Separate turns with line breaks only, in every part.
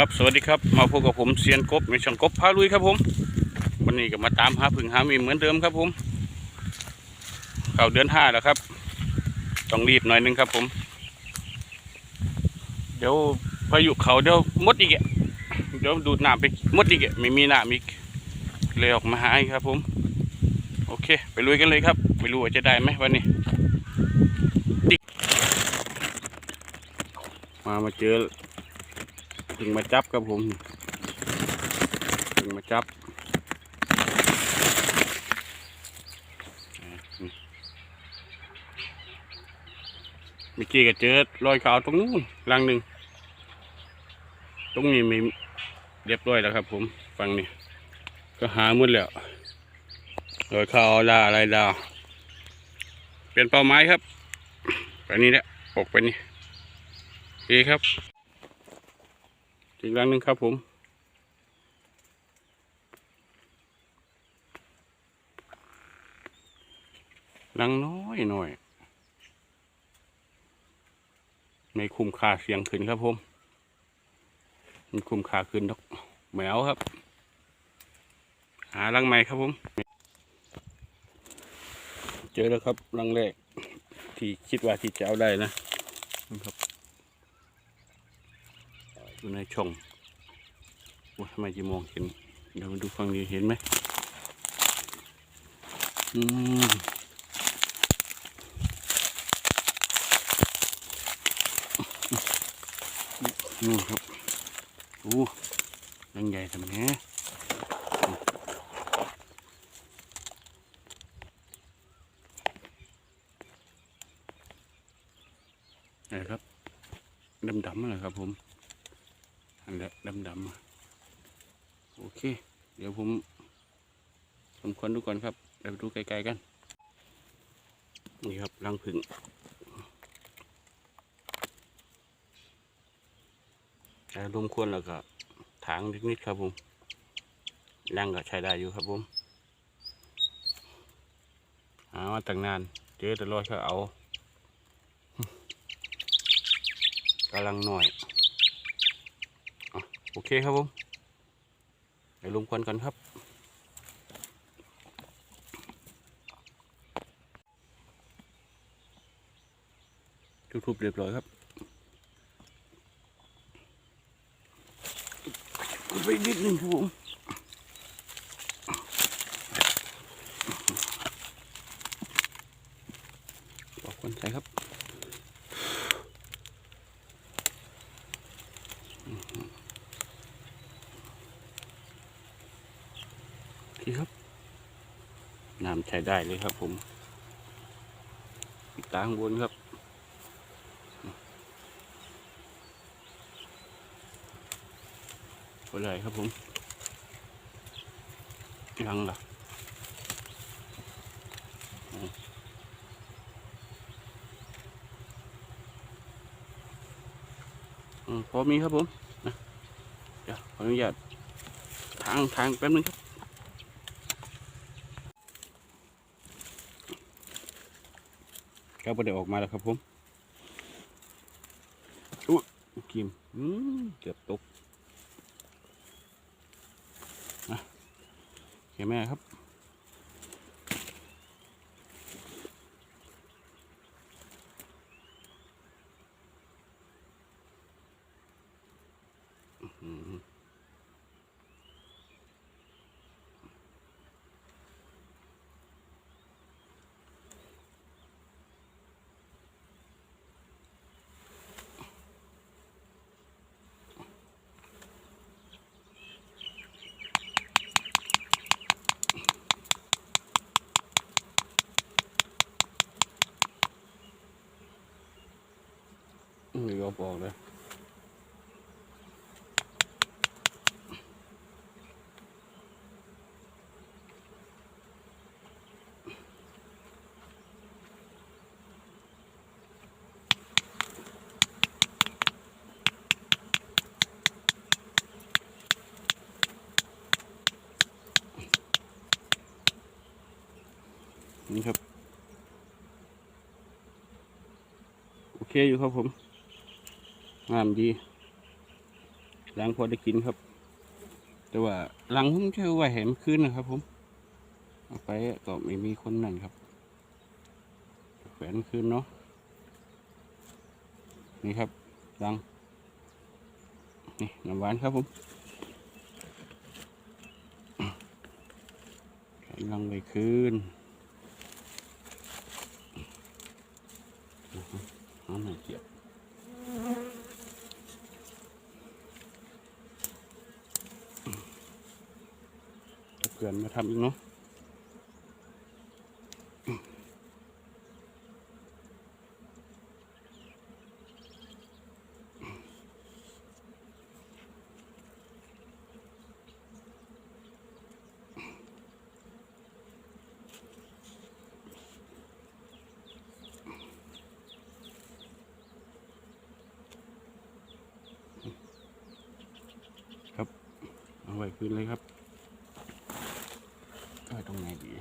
ครับสวัสดีครับมาพบกับผมเซียนกบในช่องกบพาลุยครับผมวันนี้ก็มาตามหาผึ่งหามีเหมือนเดิมครับผมเข้าเดือนห้าแล้วครับต้องรีบหน่อยนึงครับผม เดี๋ยวพายุเขาเดี๋ยวมดอีกเดี๋ยวดูดน้ำไปมดอีกไม่มีน้ำอีกเลยออกมาหาครับผม โอเค ไปลุยกันเลยครับ ไม่รู้ว่าจะได้ไหมวันนี้มามาเจอ ถึงมาจับครับผมถึงมาจับเมื่อกี้ก็เจอรอยขาวตรงนู้นรังหนึ่งตรงนี้มีเรียบร้อยแล้วครับ ผมฟังนี่ก็หาหมดแล้วรอยขาวลาอะไรดาวเป็นเป้าไม้ครับไปนี่แหละปกไปนี่โอเคครับ อีกรังหนึ่งครับผมรังน้อยหน่อยไม่คุ้มค่าเสียงขึ้นครับผมมันคุ้มค่าขึ้นดอกแมวครับ หารังใหม่ครับผม เจอแล้วครับรังแรกที่คิดว่าที่จะเอาได้นะนะครับ อยู่ในช่องโอ้ยทำไมจะมองเห็น เดี๋ยวมาดูฝั่งนี้เห็นไหมอืมนู่นครับโอ้ยังใหญ่ทำไมเนี่ยนี่ครับดำๆเลยครับผม อันแหละดำๆโอเค เดี๋ยวผมสมควรดูก่อนครับเดี๋ยวไปดูไกลๆกัน นี่ครับรังผึ่งแต่รวมควรแล้วก็ถางนิดๆครับผมรังก็ใช้ได้อยู่ครับผมหามาตั้งนานเจอแต่รอยเขาเอากำลังหน่อย โอเคครับผมไปลงควันกันครับ ทุบๆเรียบร้อยครับไปนิดนึงครับผมบอกคนใส่ครับ โอเคครับ น้ำ ใช้ได้เลยครับผมปิดตาข้างบนครับไปเลยครับผมยังล่ะอืมอืมพอมีครับผมนะเดี๋ยวขออนุญาตทางทางแป๊บนึงครับ ก็ไม่ได้ออกมาแล้วครับผมอุ้ยกิมอืมเกือบตกนะเขียแม่ครับ นี่ก็บอกเลยนี่ครับ โอเคอยู่ครับผม งามดีล้างพอได้กินครับ แต่ว่าหลังผมเชื่อว่าเห็นคืนนะครับ ผมเอาไปก็ไม่มีคนนั่นครับแขวนคืนเนาะนี่ครับลังนี่น้ำหวานครับผมแขวนลังไปคืนน้ำหนักเกียบ เพื่อนมาทำอีกเนาะครับ เอาไว้คืนเลยครับเอาไว้ตรงไหนดี จั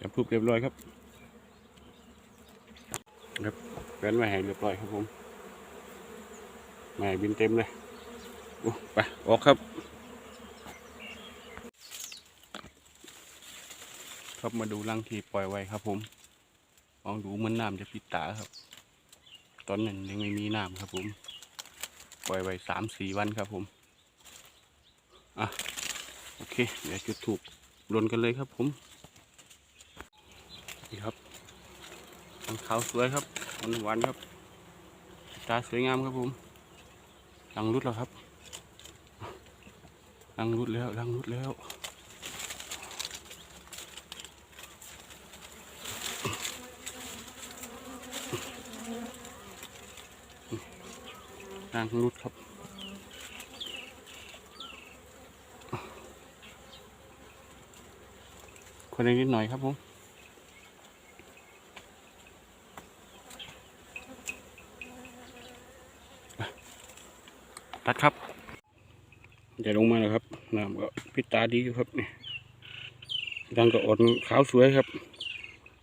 บ ทุบเรียบร้อยครับครับแฟนไว้ให้เรียบร้อยครับผมแม่บินเต็มเลยโอ้ไปออกครับ ครับมาดูรังที่ปล่อยไว้ครับ ผมมองดูเหมือนน้ำจะปิดตาครับ ตอนนั้นยังไม่มีน้ำครับ ผม ปล่อยไว้สามสี่วันครับ ผมอะโอเค เดี๋ยวจุดถูกลนกันเลยครับผม นี่ครับทางขาวสวยครับวันหวานครับ ตาสวยงามครับผมลังรุดแล้วครับลังรุดแล้วลังรุดแล้วลังรุดครับคนเล็กนิดหน่อยครับผม ตัดครับจะลงมาแล้วครับน้ำก็พิษตาดีอยู่ครับนี่ดังก็อดขาวสวยครับ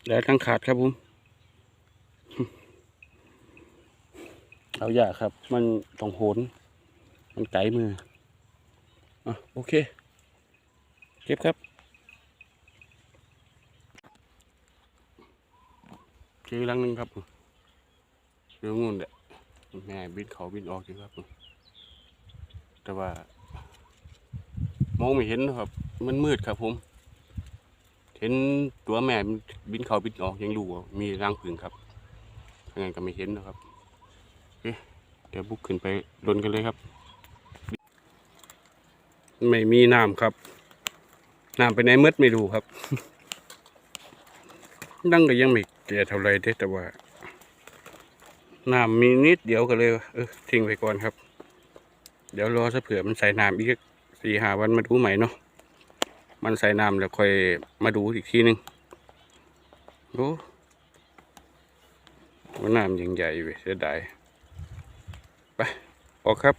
แล้วทั้งขาดครับผมเอาอย่าครับ มันต้องโหนมันไกลมืออะโอเค เก็บครับเจอรังหนึ่งครับเรื่องงูนแหละแม่บินเขาบินออกอยู่ครับ แต่ว่ามองไม่เห็นนะครับ มันมืดครับผม เห็นตัวแม่บินเขาบินออกยังรู้ว่ามีรังผึ่งครับยังไงก็ไม่เห็นนะครับเเดี๋ยวบุกขึ้นไปลนกันเลยครับ ไม่มีน้ำครับน้ำไปไหนมืดไม่รู้ครับดังก็ยังไม่แก่เท่าไรเด้แต่ว่าน้ำมีนิดเดียวก็เลยเออทิ้งไปก่อนครับ เดี๋ยวรอซะเผื่อมันใส่น้ำอีกสี่ห้าวันมาดูใหม่เนาะมันใส่น้ำแล้วค่อยมาดูอีกทีหนึงโอ้ว่าน้ำยังใหญ่เว้ยเสียดายไปออกครับ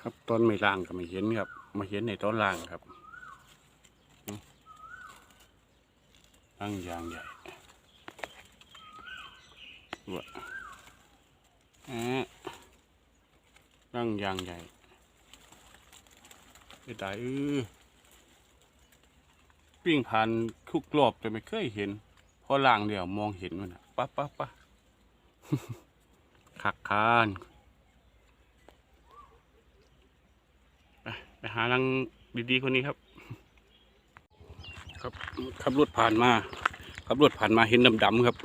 ครับตอนไม่ล่างก็ไม่เห็นครับ มาเห็นในตอนล่างครับอืมล่างยางใหญ่วะอ่า ร่งยางใหญ่ไอ้ตายเออปิ้งผ่านทุกรอบแต่ไม่เคยเห็น พอล่างเดียวมองเห็นมันะปั๊บปั๊บปั๊บขักคานไปหารังดีๆคนนี้ครับ ครับขับรถผ่านมาขับรถผ่านมาเห็นดำๆครับ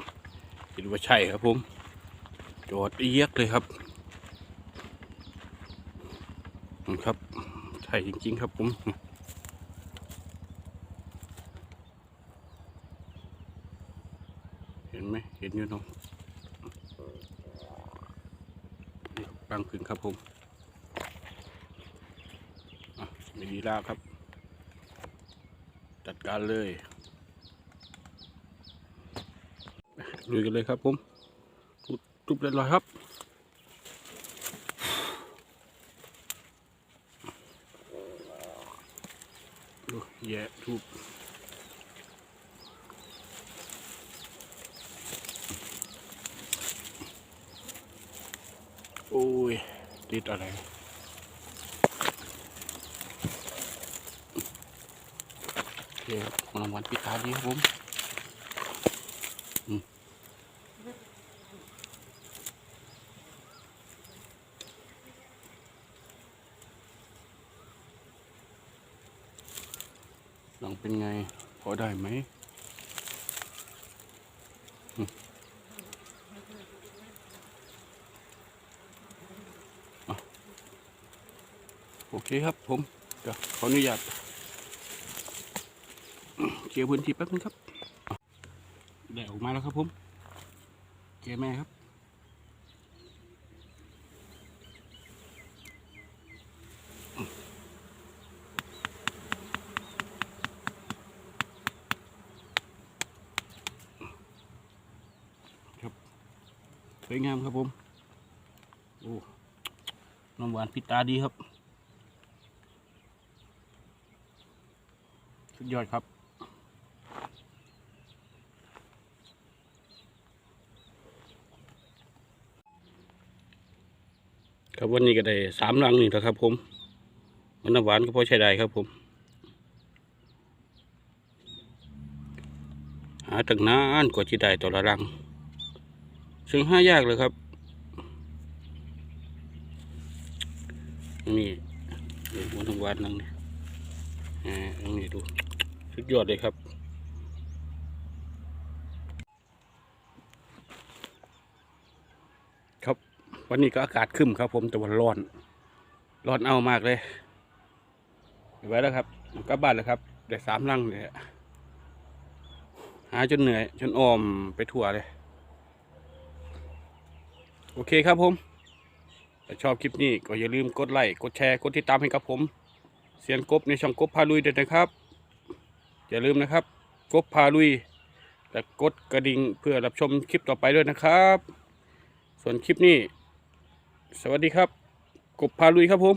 คิดว่าใช่ครับผมจอดเอียกเลยครับ ครับใช่จริง ๆ ครับผมเห็นไหมเห็นอยู่เนาะนี่ครังพึ่งครับผมไม่ดีแล้วครับ จัดการเลยลุยกันเลยครับผมทุบทุบเรียบร้อยครับดู แยะทุบโอ้ย ติดอะไรโอเคครับของราวันปิดตาดีครับผม ลองเป็นไง พอได้ไหมโอเคครับผมเดี๋ยวขออนุญาตเคลียร์พื้นที่แป๊บนึงครับได้ออกมาแล้วครับผมเจอแม่ครับ วยงามครับผมโอ้น้ำหวานพิตาดีครับ สุดยอดครับครับวันนี้ก็ได้สามรังนี่แหละครับ ผมมันน้ำหวานก็พอใช้ได้ครับผมหาตั้งนานกว่าจะได้ต่อละรัง ซึ่งห้ายากเลยครับ นี่เดี๋ยวมันน้ำหวานนั่งนี่อ่านี้ดูสุดยอดเลยครับครับ วันนี้ก็อากาศครึ้มครับ ผมแต่ว่าร้อน ร้อนเอามากเลยไว้แล้วครับกลับบ้านแล้วครับได้สามลังเลยอะหาจนเหนื่อย จนออมไปทั่วเลย โอเคครับผมถ้าชอบคลิปนี้ก็อย่าลืมกดไลค์กดแชร์กดติดตามให้กับผม เสียนกบในช่องกบพาลุยด้วยนะครับ อย่าลืมนะครับ กบพาลุยและกดกระดิ่งเพื่อรับชมคลิปต่อไปด้วยนะครับ ส่วนคลิปนี้ สวัสดีครับ กบพาลุยครับผม